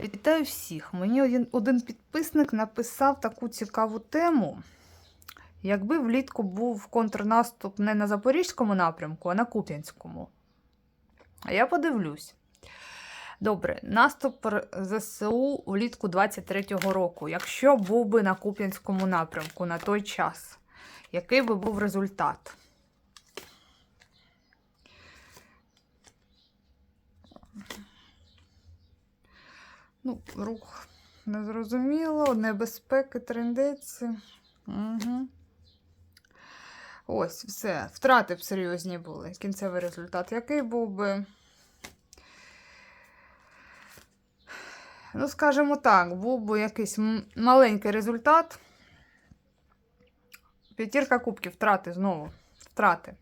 Вітаю всіх. Мені один, один підписник написав таку цікаву тему. Якби влітку був контрнаступ не на Запорізькому напрямку, а на Куп'янському. А я подивлюсь. Добре, наступ ЗСУ влітку 23-го року. Якщо був би на Куп'янському напрямку на той час, який би був результат? Ну, рух незрозуміло, небезпеки, трендеці. Угу. Ось, все. Втрати б серйозні були. Кінцевий результат. Який був би? Ну, скажімо так, був би якийсь маленький результат. П'ятірка кубків, втрати знову. Втрати.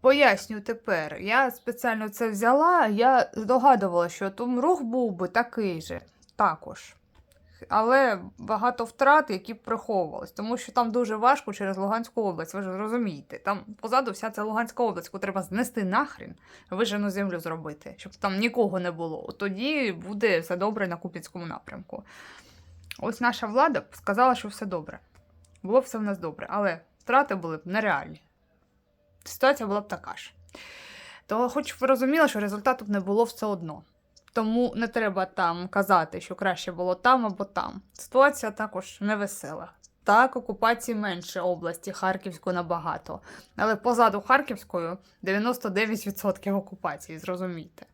Поясню тепер. Я спеціально це взяла, я здогадувала, що там рух був би такий же, також. Але багато втрат, які приховувались, тому що там дуже важко через Луганську область, ви ж розумієте. Там позаду вся ця Луганська область, яку треба знести нахрін, вижену землю зробити, щоб там нікого не було. Тоді буде все добре на Куп'янському напрямку. Ось наша влада сказала, що все добре. Було б все в нас добре, але втрати були б нереальні. Ситуація була б така ж. То, хоч ви розуміли, що результату б не було все одно. Тому не треба там казати, що краще було там або там. Ситуація також невесела. Так, окупації менше області, Харківську набагато. Але позаду Харківською 99% окупації, зрозумійте.